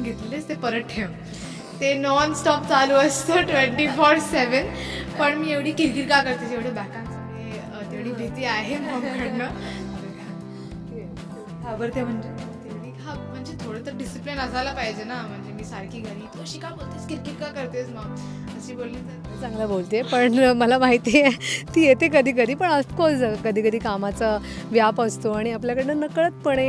Training घेतलेलीस ते परत ठेव. ते नॉन स्टॉप चालू असतं ट्वेंटी फोर सेवन पण मी एवढी किरकिर का करते जेवढे बॅकांकडे तेवढी भीती आहे मॉमकडनं घाबरते म्हणजे? तेवढी हा म्हणजे थोडं तर डिसिप्लिन असायला पाहिजे ना. म्हणजे मी सारखी घरी तू अशी का बोलतेस? किरकिर का करतेस मग? अशी बोलली तर? चांगलं बोलते पण मला माहिती आहे ती येते कधी कधी पण ऑफकोर्स कधी कधी कामाचा व्याप असतो आणि आपल्याकडनं नकळतपणे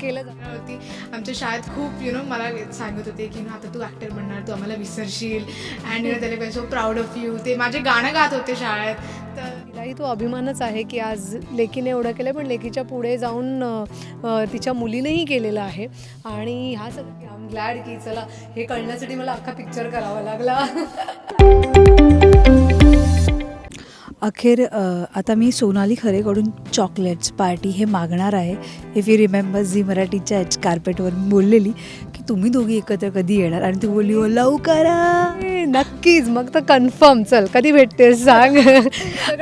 केलं जातं. करणार होती आमच्या शाळेत खूप यु नो मला सांगत होते की "ना, आता तू ॲक्टर बनणार तू आम्हाला विसरशील. अँड त्याला सो प्राऊड ऑफ यू ते माझे गाणं गात होते शाळेत. तर तिलाही तो अभिमानच आहे की आज लेकीने एवढं केलं पण लेकीच्या पुढे जाऊन तिच्या मुलीनेही केलेलं आहे. आणि हा सगळं आम ग्लॅड की चला हे कळण्यासाठी मला अख्खा पिक्चर करावा लागला. अखेर आता मी सोनाली खरेकडून चॉकलेट्स पार्टी हे मागणार आहे. इफ यू रिमेंबर झी मराठीच्या एच कार्पेटवर मी बोललेली की तुम्ही दोघी एकत्र कधी येणार? आणि ती बोलली हो लवकर नक्कीच. मग तर कन्फर्म चल कधी भेटतेस सांग.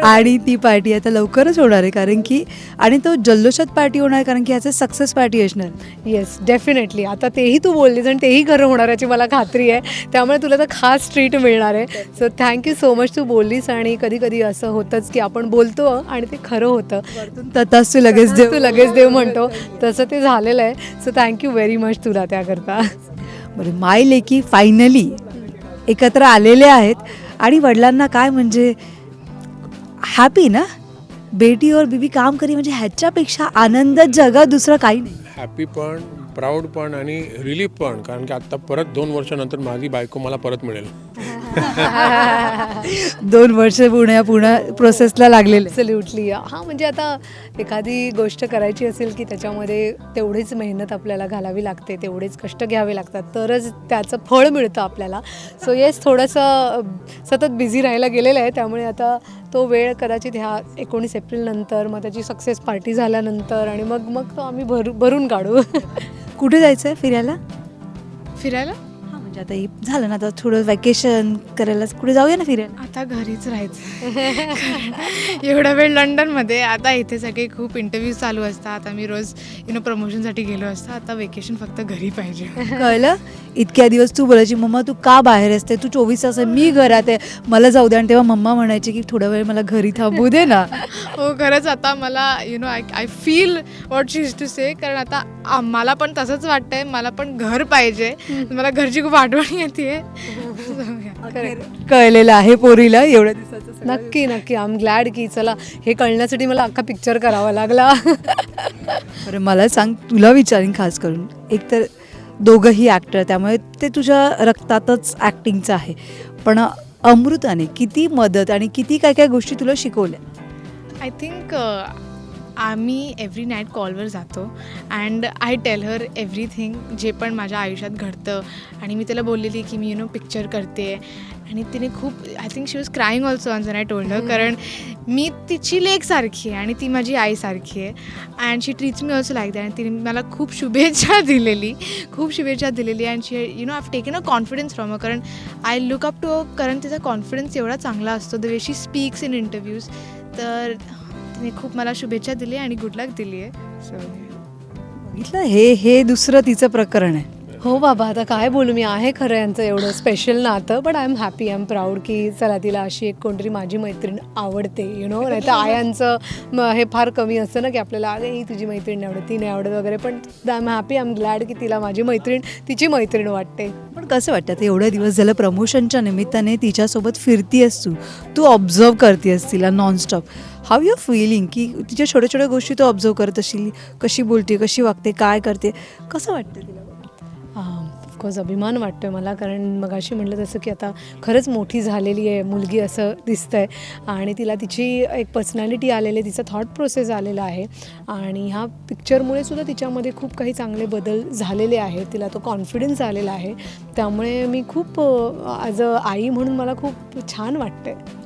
आणि ती पार्टी आता लवकरच होणार आहे कारण की आणि तो जल्लोषात पार्टी होणार आहे कारण की ह्याचं सक्सेस पार्टी असणार. येस डेफिनेटली आता तेही तू बोललीस आणि तेही खरं होणार याची मला खात्री आहे. त्यामुळे तुला तर खास ट्रीट मिळणार आहे. So thank you so much तू बोललीस आणि कधी कधी असं होतंच की आपण बोलतो आणि ते खरं होतं. तताच तू लगेच देव तू लगेच देव म्हणतो. तसं ते झालेलं आहे. सो थँक्यू व्हेरी मच तुला त्याकरता. बरं माय लेकी फायनली एकत्र आलेले आहेत. आणि वडिलांना काय म्हणजे हॅपी ना? बेटी और बीबी काम करी म्हणजे ह्याच्यापेक्षा आनंद जगात दुसरं काही नाही. हॅपी पण प्राऊड पण आणि रिलीफ पण. कारण की आत्ता परत दोन वर्षानंतर माझी बायको मला परत मिळेल. दोन वर्ष पुण्या पुण्या प्रोसेसला लागलेले. ॲब्सल्युटली हां म्हणजे आता एखादी गोष्ट करायची असेल की त्याच्यामध्ये तेवढीच मेहनत आपल्याला घालावी लागते तेवढेच कष्ट घ्यावे लागतात तरच त्याचं फळ मिळतं आपल्याला. सो येस थोडंसं सतत बिझी राहायला गेलेलं आहे. त्यामुळे आता तो वेळ कदाचित ह्या एकोणीस एप्रिलनंतर मग त्याची सक्सेस पार्टी झाल्यानंतर आणि मग मग तो आम्ही भरू भरून काढू. कुठे जायचं आहे फिरायला? फिरायला? म्हणजे आता हे झालं ना आता थोडं वॅकेशन करायला कुठे जाऊया ना फिरायला? आता घरीच राहायचं. एवढा वेळ लंडनमध्ये आता इथे सगळे खूप इंटरव्ह्यूज चालू असतात. आम्ही रोज यु नो प्रमोशनसाठी गेलो असतो. आता वेकेशन फक्त घरी पाहिजे. कळलं? इतक्या दिवस तू बोलायची मम्मा तू का बाहेर असते? तू चोवीस तास मी घरात आहे. मला जाऊ दे. आणि तेव्हा मम्मा म्हणायची की थोडा वेळ मला घरी थांबू दे ना. हो खरंच आता मला you know I I feel what she is to say कारण आता मला पण तसंच वाटतंय. मला पण घर पाहिजे. मला घरची खूप आठवण येते कळलेलं आहे पोरीला एवढ्या दिवसाचं सगळं. नक्की नक्की. आय एम ग्लॅड की चला हे कळण्यासाठी मला अख्खा पिक्चर करावा लागला. बरं मला सांग तुला विचारीन खास करून. एक तर दोघंही ॲक्टर त्यामुळे ते तुझ्या रक्तातच ॲक्टिंगचं आहे. पण अमृताने किती मदत आणि किती काय काय गोष्टी तुला शिकवल्या? आय थिंक आम्ही एव्हरी नाईट कॉलवर जातो and I tell her everything जे पण माझ्या आयुष्यात घडतं. आणि मी त्याला बोललेली की मी यु नो पिक्चर करते. आणि तिने खूप I think she was crying also on I told कारण मी तिची लेक सारखी आहे आणि ती माझी आईसारखी आहे. And she treats me also like that आणि तिने मला खूप शुभेच्छा दिलेली. खूप शुभेच्छा दिलेली. And she you know I taken a confidence from a कारण आय लुक अप टू कारण तिचा कॉन्फिडन्स एवढा चांगला असतो. The way she speaks in interviews तर तिने खूप मला शुभेच्छा दिली आणि गुड लक दिली आहे. सो बघितलं हे हे दुसरं तिचं प्रकरण आहे. हो बाबा आता काय बोलू मी आहे खरं यांचं एवढं स्पेशल नातं but I am happy I am proud की चला तिला अशी एक कोणतरी माझी मैत्रीण आवडते यु नो नाही तर आयांचं हे फार कमी असतं ना की आपल्याला अरे ही तुझी मैत्रीण नाही आवडत ती नाही आवडत वगैरे. पण I am happy I am glad की तिला माझी मैत्रीण तिची मैत्रीण वाटते. पण कसं वाटतं आता एवढ्या दिवस झालं प्रमोशनच्या निमित्ताने तिच्यासोबत फिरतीयस तू? तू ऑब्झर्व करतेस तिला नॉनस्टॉप हाव यू फिलिंग की तिच्या छोट्या छोट्या गोष्टी तू ऑब्झर्व करत असशील कशी बोलते कशी वागते काय करते? कसं वाटतं तिला? ऑफकोर्स अभिमान वाटतोय मला कारण मगाशी म्हटलं तसं की आता खरंच मोठी झालेली आहे मुलगी असं दिसतंय. आणि तिला तिची एक पर्सनॅलिटी आलेली आहे तिचा थॉट प्रोसेस आलेला आहे. आणि ह्या पिक्चरमुळे सुद्धा तिच्यामध्ये खूप काही चांगले बदल झालेले आहेत. तिला तो कॉन्फिडन्स आलेला आहे. त्यामुळे मी खूप ॲज अ आई म्हणून मला खूप छान वाटतं आहे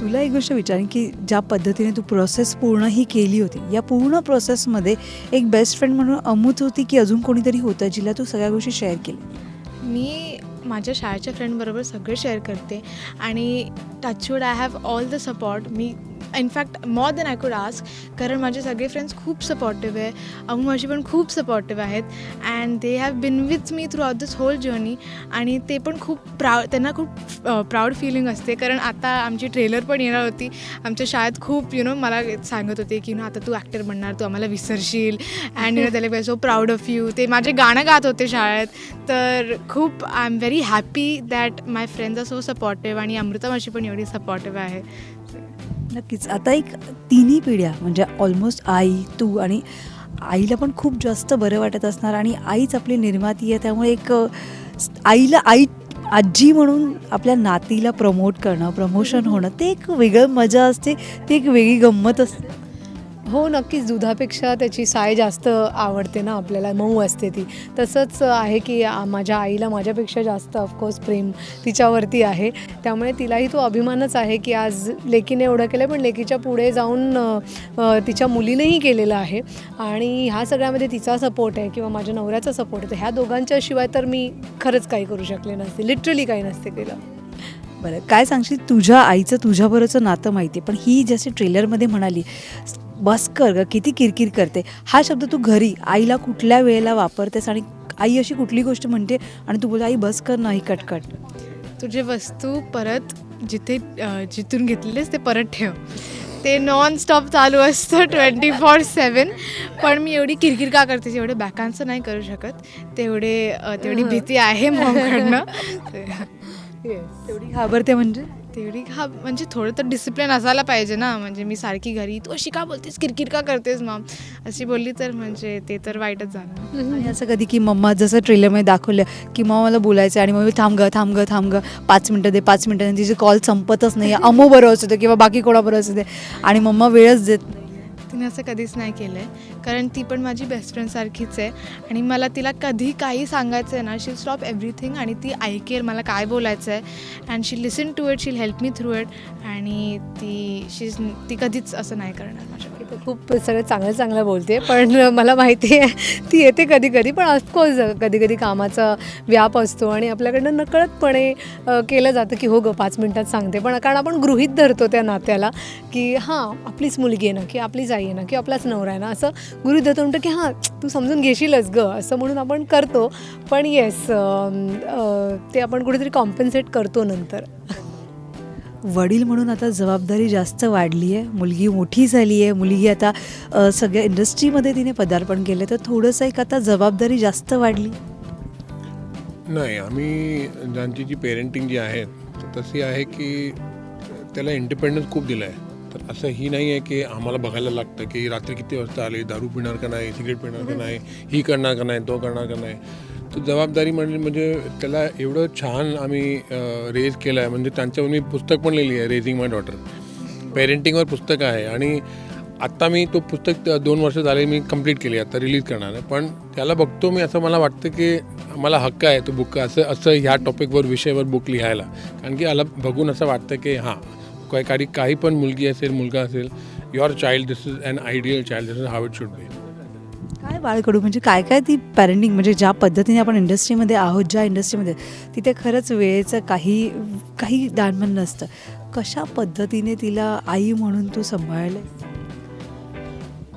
तुला एक गोष्ट विचारेन की ज्या पद्धतीने तू प्रोसेस पूर्ण ही केली होती या पूर्ण प्रोसेसमध्ये एक बेस्ट फ्रेंड म्हणून अमूत होती की अजून कोणीतरी होतं जिला तू सगळ्या गोष्टी शेअर केली मी माझ्या शाळेच्या फ्रेंडबरोबर सगळं शेअर करते आणि touch wood I have all the support me in fact more than I could ask कारण माझे सगळे फ्रेंड्स खूप सपोर्टिव्ह आहे. अमू माझी पण खूप सपोर्टिव्ह आहेत. And they have been with me throughout this whole journey आणि ते पण खूप प्राऊड त्यांना खूप प्राऊड फिलिंग असते. कारण आता आमची ट्रेलर पण येणार होती. आमच्या शाळेत खूप यु नो मला सांगत होते की नो आता तू ॲक्टर बनणार तू आम्हाला विसरशील. अँड यू नो त्याला सो प्राऊड ऑफ यू ते माझे गाणं गात होते शाळेत. तर खूप I am very happy that my friends are so supportive आणि अमृता माझी पण एवढी सपोर्टिव्ह आहे. नक्कीच. आता एक तिन्ही पिढ्या म्हणजे ऑलमोस्ट आई तू आणि आईला पण खूप जास्त बरं वाटत असणार आणि आईच आपली निर्माती आहे त्यामुळे एक आईला आई आजी म्हणून आपल्या नातीला प्रमोट करणं प्रमोशन होणं ते एक वेगळं मजा असते ती एक वेगळी गंमत असते. हो नक्कीच. दुधापेक्षा त्याची साय जास्त आवडते ना आपल्याला. मऊ असते ती. तसंच आहे की माझ्या आईला माझ्यापेक्षा जास्त ऑफकोर्स प्रेम तिच्यावरती आहे. त्यामुळे तिलाही तो अभिमानच आहे की आज लेकीने एवढं केलं पण लेकीच्या पुढे जाऊन तिच्या मुलीनेही केलेलं आहे. आणि ह्या सगळ्यामध्ये तिचा सपोर्ट आहे किंवा माझ्या नवऱ्याचा सपोर्ट आहे. तर ह्या दोघांच्या शिवाय तर मी खरंच काही करू शकले नसते. लिटरली काही नसते केलं. बरं काय सांगशील? तुझ्या आईचं तुझ्याबरोबरचं नातं माहिती आहे पण ही जशी ट्रेलरमध्ये म्हणाली बस कर ग किती किरकिर करते. हा शब्द तू घरी आईला कुठल्या वेळेला वापरतेस आणि आई अशी कुठली गोष्ट म्हणते आणि तू बोल आई बस कर नाही कटकट तुझे वस्तू परत जिथे जिथून घेतलेलेस ते परत ठेव. ते नॉन स्टॉप चालू असतं ट्वेंटी फोर सेवन. पण मी एवढी किरकिर का करते एवढे बॅकांचं नाही करू शकत तेवढे तेवढी भीती आहे मॉमकडनं. तेवढी घाबरते म्हणजे? तेवढी हा म्हणजे थोडं तर डिसिप्लिन असायला पाहिजे ना. म्हणजे मी सारखी घरी तू अशी का बोलतेस? किरकिर का करतेस मग अशी बोलली तर म्हणजे ते तर वाईटच झालं आणि असं कधी की मम्मा जसं ट्रेलरमध्ये दाखवलं की मग मला बोलायचं आणि मग मी थांब ग थांब ग थांब ग. पाच मिनटं दे पाच मिनटं तिचे कॉल संपतच नाही. अमो बरोबर असू दे किंवा बाकी कोणाबरोबर असू दे. आणि मम्मा वेळच देत नाही. तिने असं कधीच नाही केलं आहे कारण ती पण माझी बेस्ट फ्रेंडसारखीच आहे. आणि मला तिला कधी काही सांगायचं आहे ना शी स्टॉप एव्हरीथिंग आणि ती ऐकेल मला काय बोलायचं आहे and she listen to it she'll help me through it आणि ती शी ती कधीच असं नाही करणार माझ्या खूप सगळं चांगलं चांगलं बोलते पण मला माहिती आहे ती येते कधी कधी पण ऑफकोर्स कधी कधी कामाचा व्याप असतो आणि आपल्याकडनं नकळतपणे केलं जातं की हो गं पाच मिनटात सांगते. पण कारण आपण गृहीत धरतो त्या नात्याला की हां आपलीच मुलगी आहे ना की आपलीच आई आहे ना की आपलाच नवरा आहे ना असं धरतो म्हणतो की हां तू समजून घेशीलच ग असं म्हणून आपण करतो. पण येस ते आपण कुठेतरी कॉम्पन्सेट करतो नंतर. वडील म्हणून आता जबाबदारी जास्त वाढली आहे. मुलगी मोठी झाली आहे. मुलगी आता सगळ्या इंडस्ट्रीमध्ये तिने पदार्पण केलं तर थोडंसं एक आता जबाबदारी जास्त वाढली. नाही आम्ही ज्यांची जी पेरेंटिंग जी आहे तशी आहे की त्याला इंडिपेंडन्स खूप दिलं आहे तर असं ही नाही आहे की आम्हाला बघायला लागतं की रात्री किती वाजता आले दारू पिणार का नाही सिगरेट पिणार का नाही ही करणार का नाही तो करणार का नाही. तर जबाबदारी म्हणजे म्हणजे त्याला एवढं छान आम्ही रेज केलं आहे म्हणजे त्यांच्यावर मी पुस्तक पण लिहिली आहे रेझिंग माय डॉटर पेरेंटिंगवर पुस्तक आहे आणि आत्ता मी तो पुस्तक दोन वर्ष झाले मी कंप्लीट केली आता रिलीज करणार आहे. पण त्याला बघतो मी असं मला वाटतं की मला हक्क आहे तो बुक असं असं ह्या टॉपिकवर विषयावर बुक लिहायला. कारण की मला बघून असं वाटतं की हां काही काही काही पण मुलगी असेल मुलगा असेल your child this is an ideal child this is how it should be काय बाळकडू? म्हणजे काय काय ती पॅरेंटिंग म्हणजे ज्या पद्धतीने आपण इंडस्ट्रीमध्ये आहोत ज्या इंडस्ट्रीमध्ये तिथे खरंच वेळेचं काही काही दानमन नसतं. कशा पद्धतीने तिला आई म्हणून तू सांभाळलं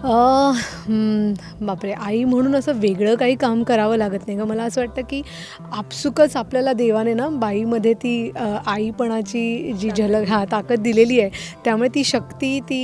बापरे. आई म्हणून असं वेगळं काही काम करावं लागत नाही का मला असं वाटतं की आपसुकच आपल्याला देवाने ना बाईमध्ये ती आईपणाची जी झलक हा ताकद दिलेली आहे त्यामुळे ती शक्ती ती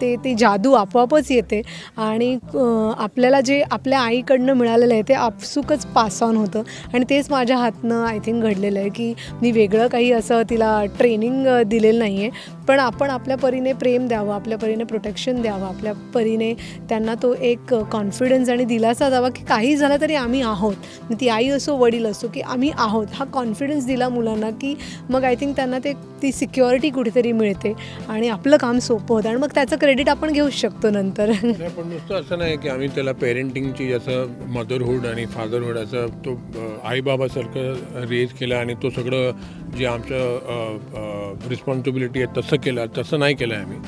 ते ती जादू आपोआपच येते आणि आपल्याला जे आपल्या आईकडनं मिळालेलं आहे ते आपसुकच पास ऑन होतं. आणि तेच माझ्या हातनं आय थिंक घडलेलं आहे की मी वेगळं काही असं तिला ट्रेनिंग दिलेलं नाही आहे पण आपण आपल्या परीने प्रेम द्यावं आपल्या परीने प्रोटेक्शन द्यावं आपल्या परीने त्यांना तो एक कॉन्फिडन्स आणि दिलासा द्यावा की काही झालं तरी आम्ही आहोत. ती आई असो वडील असो की आम्ही आहोत. हा कॉन्फिडन्स दिला मुलांना की मग आय थिंक त्यांना ते ती सिक्युरिटी कुठेतरी मिळते आणि आपलं काम सोपं होतं. आणि मग त्याचं क्रेडिट आपण घेऊच शकतो नंतर. पण नुसतं असं नाही की आम्ही त्याला पेरेंटिंगची जसं मदरहूड आणि फादरहूड असं तो आईबाबासारखं रेज केलं आणि तो सगळं जे आमचं रिस्पॉन्सिबिलिटी आहे तसं केलं तसं नाही केलं आहे आम्ही.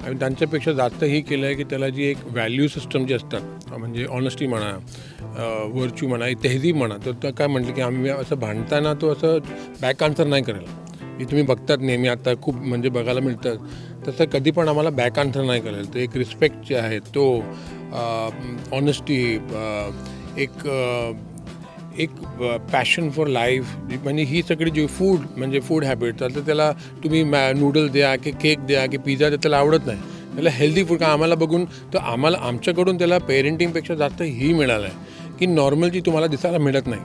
आम्ही त्यांच्यापेक्षा जास्त हे केलं आहे की त्याला जी एक व्हॅल्यू सिस्टम जी असतात म्हणजे ऑनेस्टी म्हणा वर्च्यू म्हणा तेहजीब म्हणा तर काय म्हटलं की आम्ही असं भांडताना तो असं बॅक आन्सर नाही करेल. जे तुम्ही बघतात नेहमी आता खूप म्हणजे बघायला मिळतात तसं कधी पण आम्हाला बॅक आन्सर नाही करेल. तर एक रिस्पेक्ट जे आहे तो ऑनेस्टी एक एक पॅशन फॉर लाईफ म्हणजे ही सगळी जी फूड म्हणजे फूड हॅबिट आता त्याला तुम्ही मॅ नूडल्स द्या की केक द्या की पिझ्झा द्या त्याला आवडत नाही. त्याला हेल्दी फूड का आम्हाला बघून तर आम्हाला आमच्याकडून त्याला पेरेंटिंगपेक्षा जास्त ही मिळालं आहे की नॉर्मल जी तुम्हाला दिसायला मिळत नाही.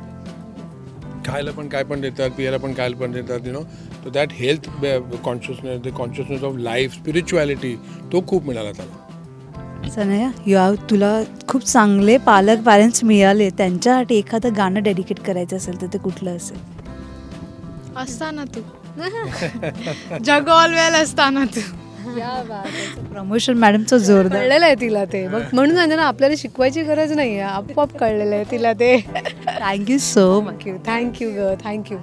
खायला पण काय पण देतात पियाला पण काय पण देतात यु नो तर that health consciousness the consciousness of life spirituality तो खूप मिळाला त्याला. सनया या तुला खूप चांगले पालक पॅरेंट्स मिळाले. त्यांच्यासाठी एखादं गाणं डेडिकेट करायचं असेल तर ते कुठलं असेल? असताना तू. जग ऑल वेल असताना तू. प्रमोशन मॅडमचं जोरदार. कळलेलं आहे तिला ते. मग म्हणून सांगते ना आपल्याला शिकवायची गरज नाही आहे आपोआप कळलेलं आहे तिला ते. Thank you so much thank you thank you ग थँक्यू